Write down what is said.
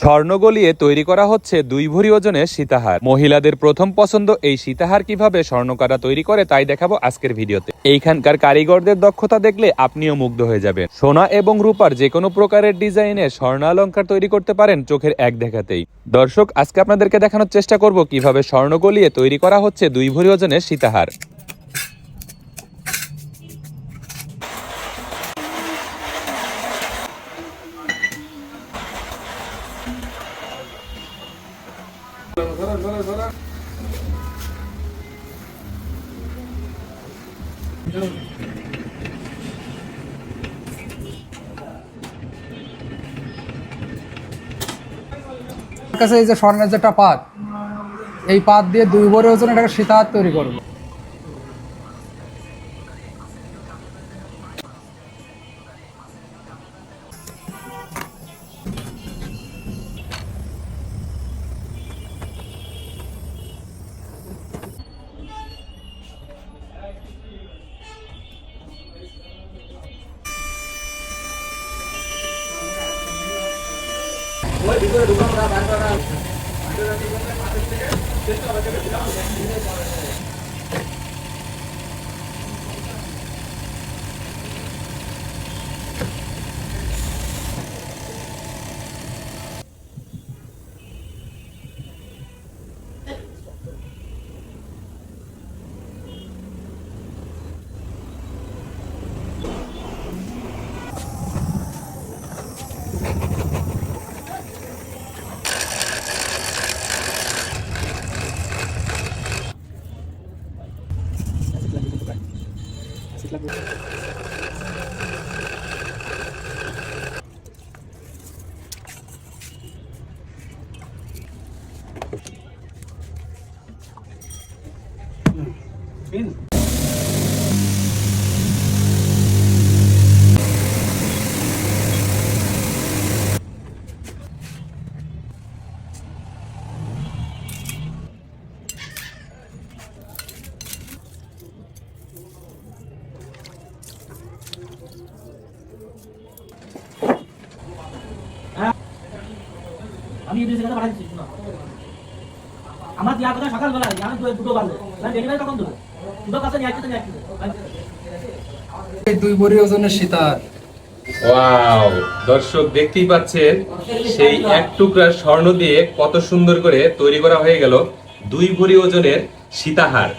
স্বর্ণ গলিয়ে তৈরি করা হচ্ছে দুই ভরি ওজনের সীতাহার। মহিলাদের প্রথম পছন্দ এই সীতাহার কীভাবে স্বর্ণকারা তৈরি করে তাই দেখাবো আজকের ভিডিওতে। এইখানকার কারিগরদের দক্ষতা দেখলে আপনিও মুগ্ধ হয়ে যাবেন। সোনা এবং রূপার যে কোনো প্রকারের ডিজাইনে স্বর্ণালঙ্কার তৈরি করতে পারেন চোখের এক দেখাতেই। দর্শক, আজকে আপনাদেরকে দেখানোর চেষ্টা করব কীভাবে স্বর্ণ গলিয়ে তৈরি করা হচ্ছে দুই ভরি ওজনের সীতাহার। কাছে এই যে স্বর্ণের যেটা পাত, এই পাত দিয়ে দুই বড় ওজন এটাকে সীতাহার তৈরি করব। ভিতরে ఇట్లా আমি এই জায়গাটা পাঠাচ্ছি শোনো। আমার দেওয়ার কথা সকালবেলা আমি দুটো বাজে। আমি ডেলিভারি কখন দেবো? দুটো কাছে নিয়ে আসতে নিয়ে আসতে দুই ভরি ওজনের সীতাহার ওয়াও দর্শক দেখতেই পাচ্ছেন সেই এক টুকরা স্বর্ণ দিয়ে কত সুন্দর করে তৈরি করা হয়ে গেল দুই ভরি ওজনের সীতাহার।